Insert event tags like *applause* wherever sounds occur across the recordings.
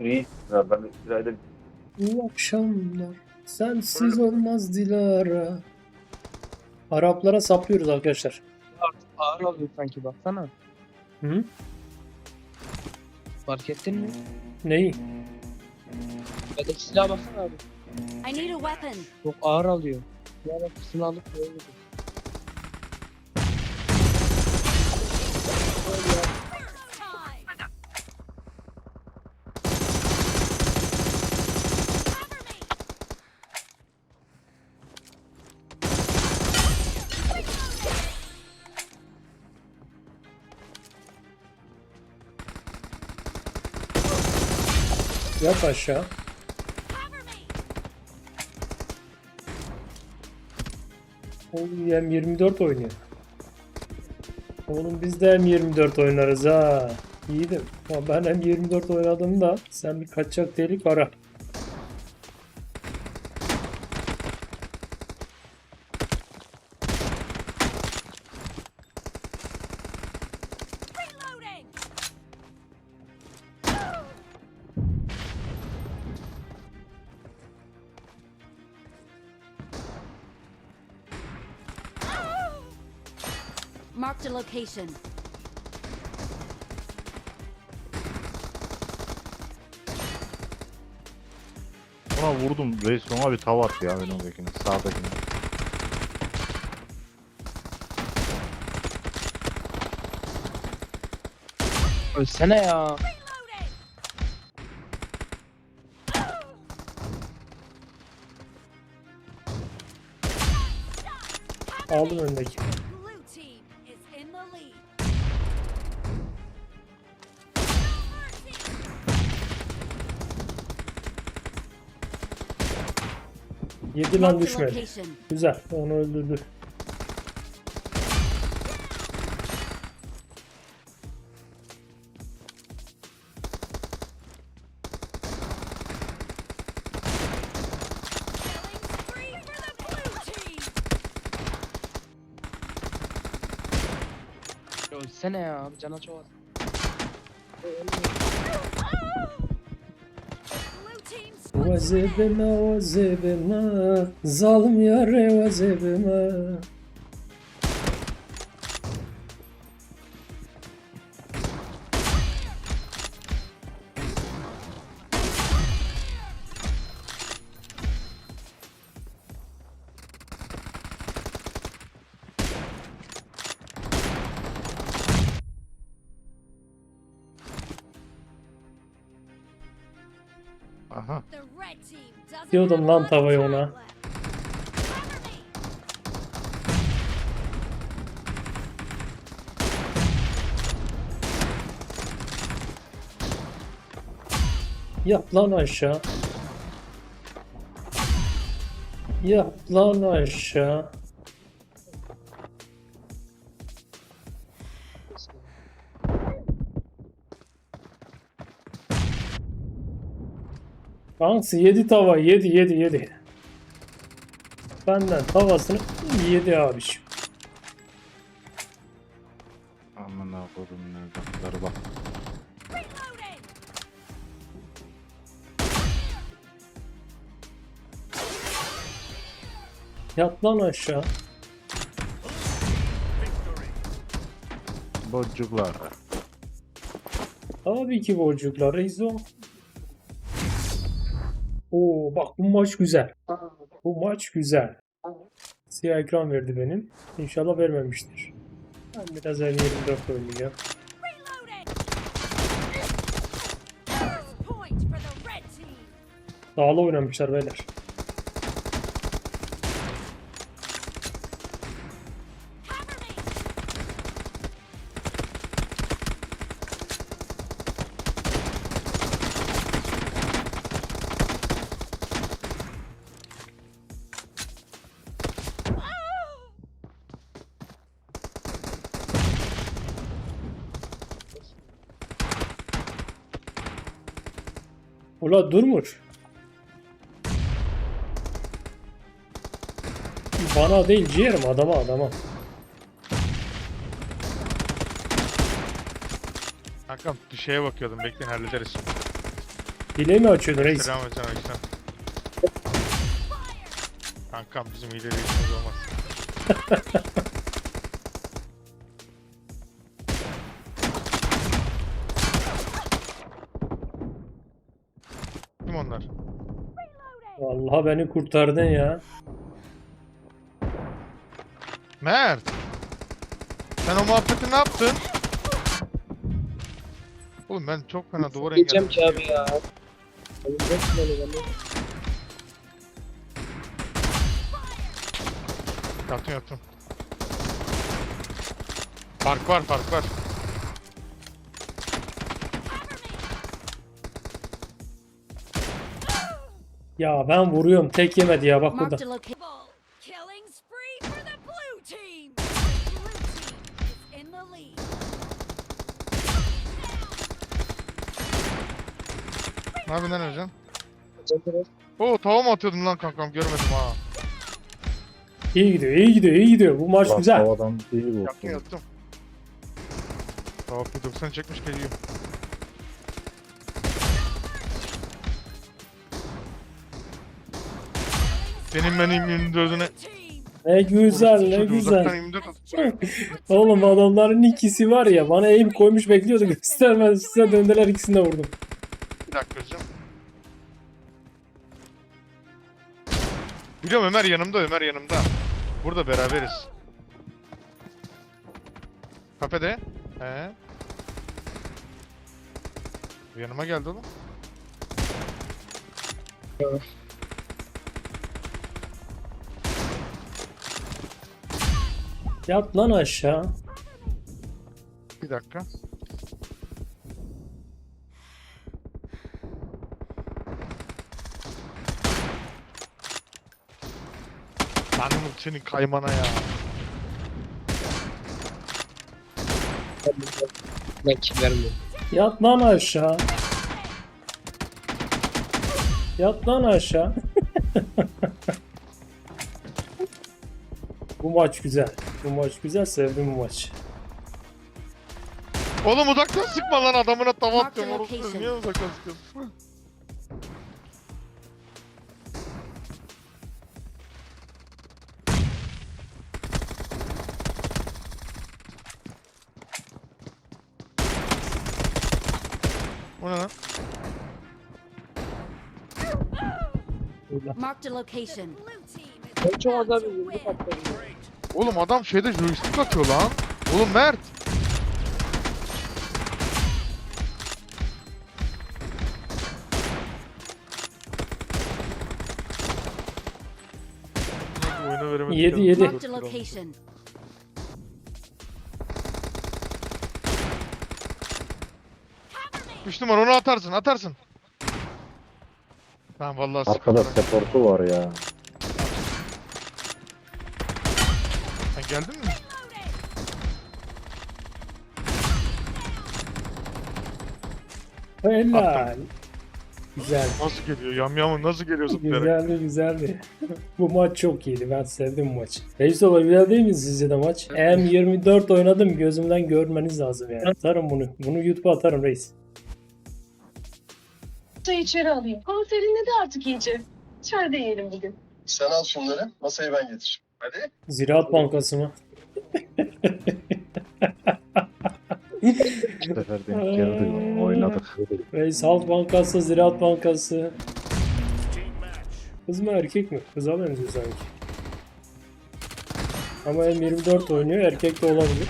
İyi. Ya ben üç lirayla İyi akşamlar. Sensiz olmaz Dilara. Araplara saplıyoruz arkadaşlar. Ağır alıyor sanki baksana. Hı? Fark ettin mi? Neyi? Ya da silah baksana abi. I need a weapon. Çok ağır alıyor. Ya kısmını alıp böyle gidiyor. Yat aşağı. Oğlum M24 oynuyor. Oğlum biz de M24 oynarız ha. İyi de ama ben M24 oynadım da sen bir kaçacak delik ara. Marked a location. Ona vurdum reis ona bir tav attı ya önümdekine sağdakine. Ölsene ya. Aldım öndeki. Yedi lan düşmedi. Güzel. Onu öldürdü. Ölsene ya. Abi cana çok Vazibime vazibime Zalim yare vazibime Diyordum lan tavayı ona. Yap lan aşağı Yap lan aşağı Kanks yedi tava yedi yedi yedi Benden tavasını yedi abiciğim Aman ha kodum nereden bak. Yat lan aşağı Bocuklar. Tabii ki borcuklar Reizo. Oo bak bu maç güzel. Bu maç güzel. Siyah ekran verdi benim. İnşallah vermemiştir. Ben biraz el 24 oynayacağım. Dağla oynamışlar beyler. Ula durmuş. Bana değil ciğerim adama adama. Kankam bir şeye bakıyordum bekleyin hallederiz. Hile mi açıyordun reis? Selam aleyküm aleyküm. Kankam bizim ileri işimiz olmaz. *laughs* onlar? Vallahi beni kurtardın ya. Mert! Sen o muhabbeti ne yaptın? Oğlum ben çok fena duvar Diyeceğim engellemişim. ki abi ya. Yattım yattım. Fark var fark var. Ya ben vuruyorum tek yemedi ya bak burada. Ne yapıyorsun lan? Zaten Oo tava mı atıyordum lan kankam görmedim ha. İyi gidiyor iyi gidiyor iyi gidiyor. Bu maç Bak, güzel. Havadan değil bu. Yattım yattım. Tava 90 çekmiş geliyor. Benim benim 24'üne Blue team. Ne güzel ne güzel. Uzaktan 24 atıyor. Oğlum adamların ikisi var ya bana aim koymuş bekliyordu *laughs* göstermez size döndüler ikisini de vurdum. Bir dakika hocam. Biliyorum Ömer yanımda Ömer yanımda. Burada beraberiz. Kafede. He. Yanıma geldi oğlum. Yat lan aşağı. Bir dakika. Tanrım senin kaymana ya. ben kill vermiyorum. Yat lan aşağı. Yat lan aşağı. *laughs* bu maç güzel. Bu maç güzel sevdim bu maçı. Oğlum uzaktan sıkma lan adamına tava Mark atıyorum the orası. location. Niye uzaktan sıkıyorsun? O ne lan? Marked a location. Blue team is Ben çok about to yumruk win. attım. Oğlum adam şeyde joystick atıyor lan. Oğlum Mert. Oyuna veremedik Yedi, yedi. Marked a location. Üç numara onu atarsın atarsın. Tamam vallahi Arkada sıkıntı. supportu var ya. Sen geldin mi? Helal. Güzel. Nasıl geliyor? Yamyamın nasıl geliyor zıplayarak? Güzeldi güzeldi. *laughs* bu maç çok iyiydi. Ben sevdim bu maçı. Reis güzel değil mi sizce de maç? M24 oynadım. Gözümden görmeniz lazım yani. Atarım bunu. Bunu YouTube'a atarım reis. Çay içeri alayım. Hava serinledi artık iyice. İçeride yiyelim bugün. Sen al şunları. Masayı ben getir. Hadi. Ziraat Bankası mı? Bu sefer denk geldi. Oynadık. Reis Halk Bankası, Ziraat Bankası. Kız mı erkek mi? Kıza benziyor sanki. Ama M24 oynuyor. Erkek de olabilir.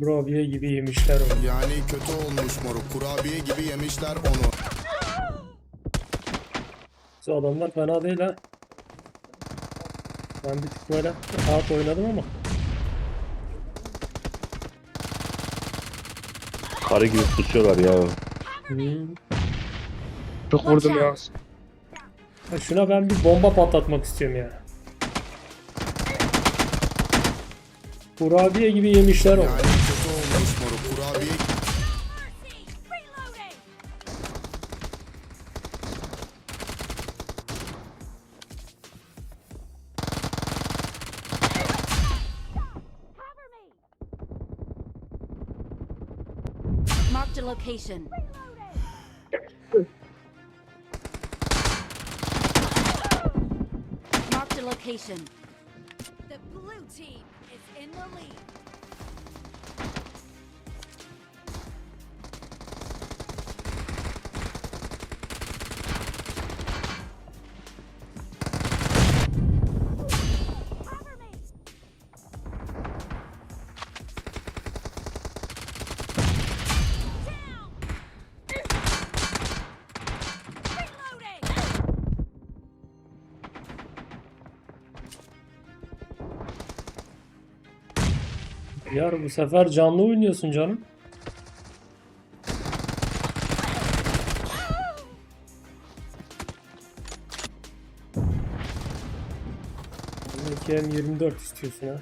Kurabiye gibi yemişler onu. Yani kötü olmuş moruk. Kurabiye gibi yemişler onu. Şu adamlar fena değil ha. Ben bir tık böyle rahat oynadım ama. Karı gibi pusuyorlar ya. Hmm. Çok vurdum ya. Ya Şuna ben bir bomba patlatmak istiyorum ya. Kurabiye gibi yemişler onu. Yani A location. Marked a location. The blue team is in the lead. Yar bu sefer canlı oynuyorsun canım. Belki M24 istiyorsun ha.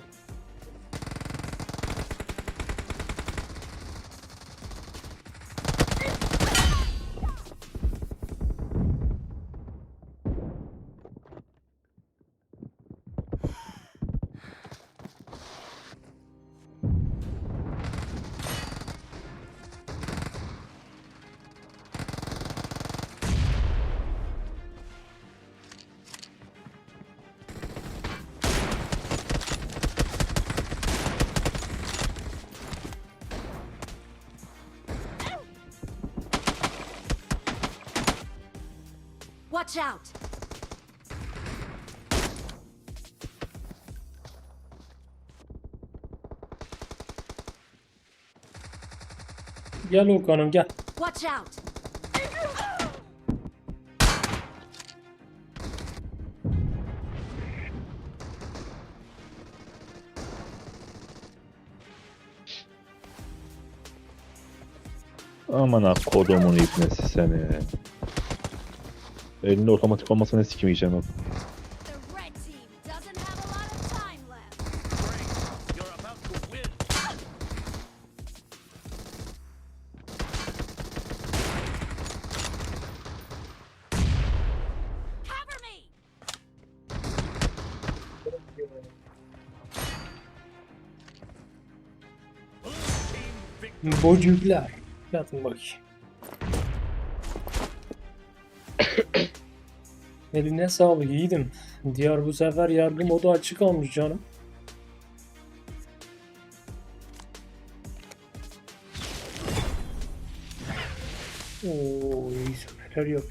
Watch out! Gel Okan'ım gel. Watch out! Aman ha kodumun ipnesi seni. Of time left. Cover me! Bocuklar. Yatın bakayım. *coughs* Eline sağlık yiğidim. Diyar bu sefer yargı modu açık almış canım. Oo iyi neler yapıyor.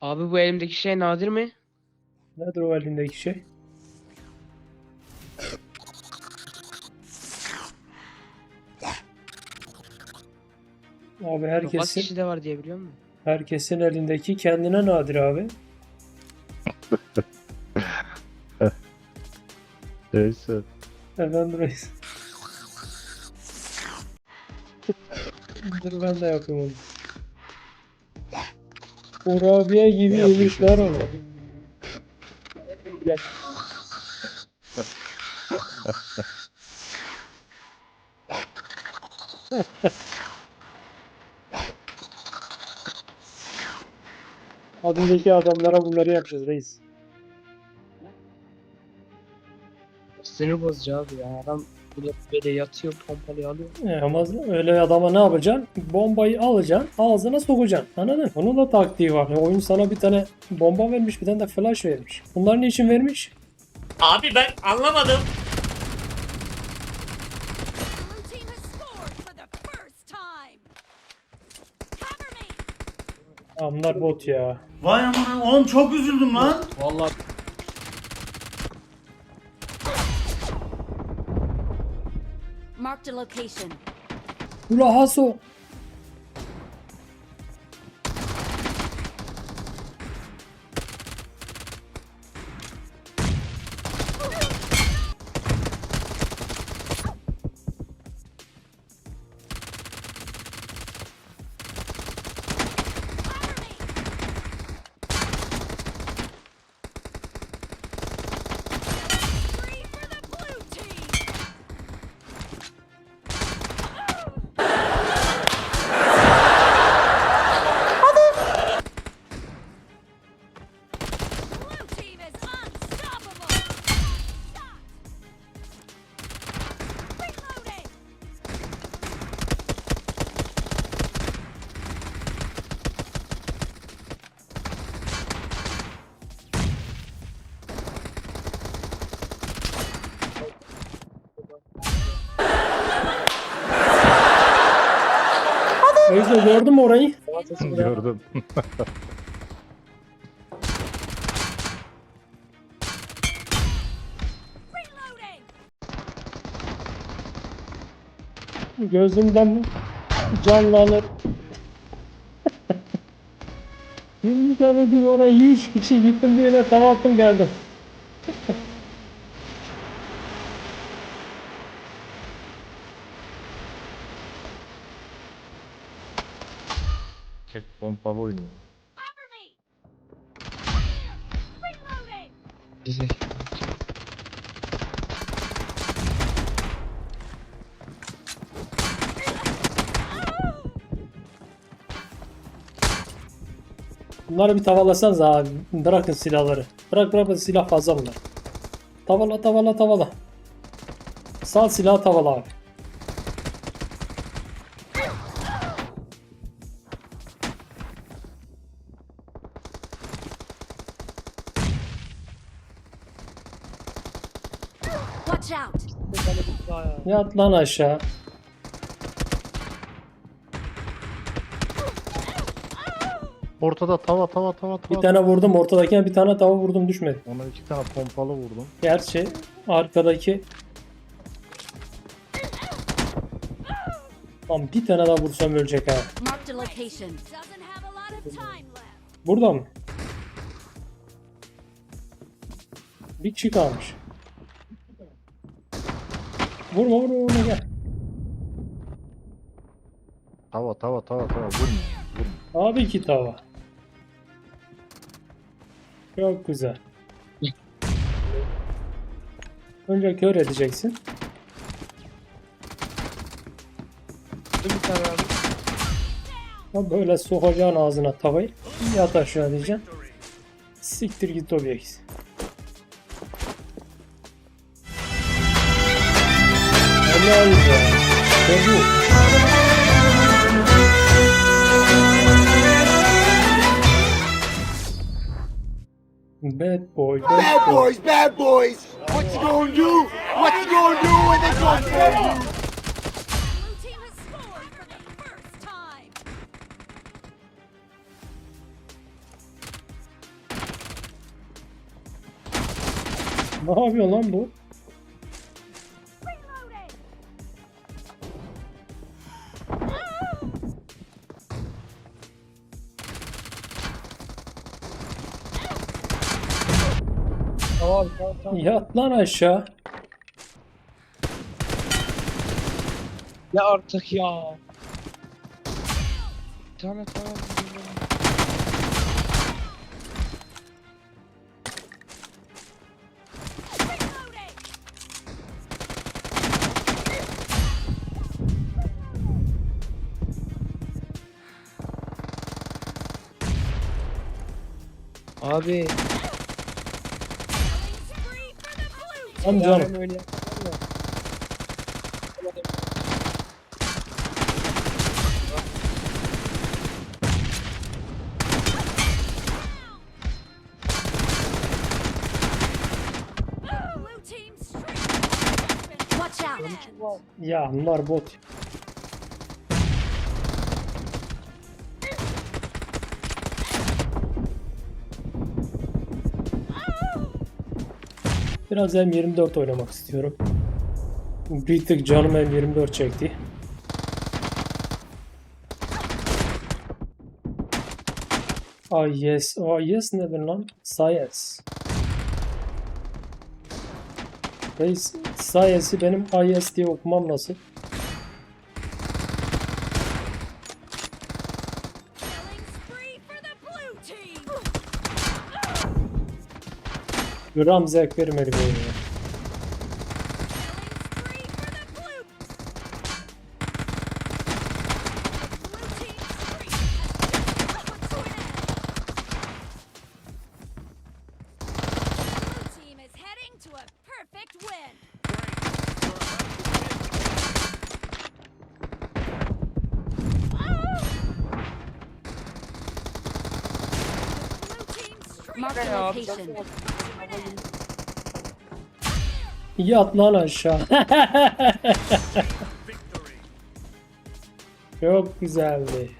Abi bu elimdeki şey nadir mi? Nedir o elindeki şey? Abi herkesin kişi de var diye biliyor musun? herkesin elindeki kendine nadir abi. *laughs* Neyse. Efendim reis. Dur ben de yapayım onu. Kurabiye gibi yemişler onu. *laughs* Adındaki adamlara bunları yapacağız reis. Sinir bozucu abi ya. Adam burada böyle yatıyor pompalıyı alıyor. E, ama öyle adama ne yapacaksın? Bombayı alacaksın, ağzına sokacaksın. Anladın? Onun da taktiği var. oyun sana bir tane bomba vermiş, bir tane de flash vermiş. Bunlar ne için vermiş? Abi ben anlamadım. Blue team has scored for the first time! Cover Aa, bunlar bot ya. Vay aman oğlum çok üzüldüm lan. Vallahi Marked a location. Ula Haso. Reis gördün mü orayı? Gördüm. Reloading! *laughs* Gözümden canlanır. *laughs* Şimdi tabii bir oraya hiç kişi gittim diye de tam attım geldim. Tek pompalı oynuyor. Bize. Bunları bir tavalasanız abi. Bırakın silahları. Bırak bırak silah fazla bunlar. Tavala tavala tavala. Sağ silah tavala abi. Watch out! Yat lan aşağı. Ortada tava tava tava tava. Bir tane vurdum ortadakine bir tane tava vurdum düşmedi. Ona iki tane pompalı vurdum. Gerçi arkadaki Lan bir tane daha vursam ölecek ha. Burada mı? Bir kişi kalmış. Vurma vurma vurma gel. Tava tava tava tava vurma. Vurma. Abi iki tava. Çok güzel. Önce kör edeceksin. Bir tane abi. Ha böyle sokacaksın ağzına tavayı. Yat aşağı diyeceksin. Siktir git objekt. Helal. İşte bu. Bad boy, bad boy. bad boys. What you gonna do? What you gonna do when they come for you? Ne yapıyor lan bu? Tamam tamam. Yat lan aşağı. Ya artık ya. Bir tane tamam. Abi. Lan canım. Öyle. Watch out! Ya bunlar bot. Biraz M24 oynamak istiyorum. Bir tık canım M24 çekti. Ay yes, ay yes nedir lan? Science. Reis, Science'i benim IS diye okumam nasıl? Gram zevk vermedi bu oyuna. Mark the location. Yat lan aşağı. *laughs* Çok güzeldi.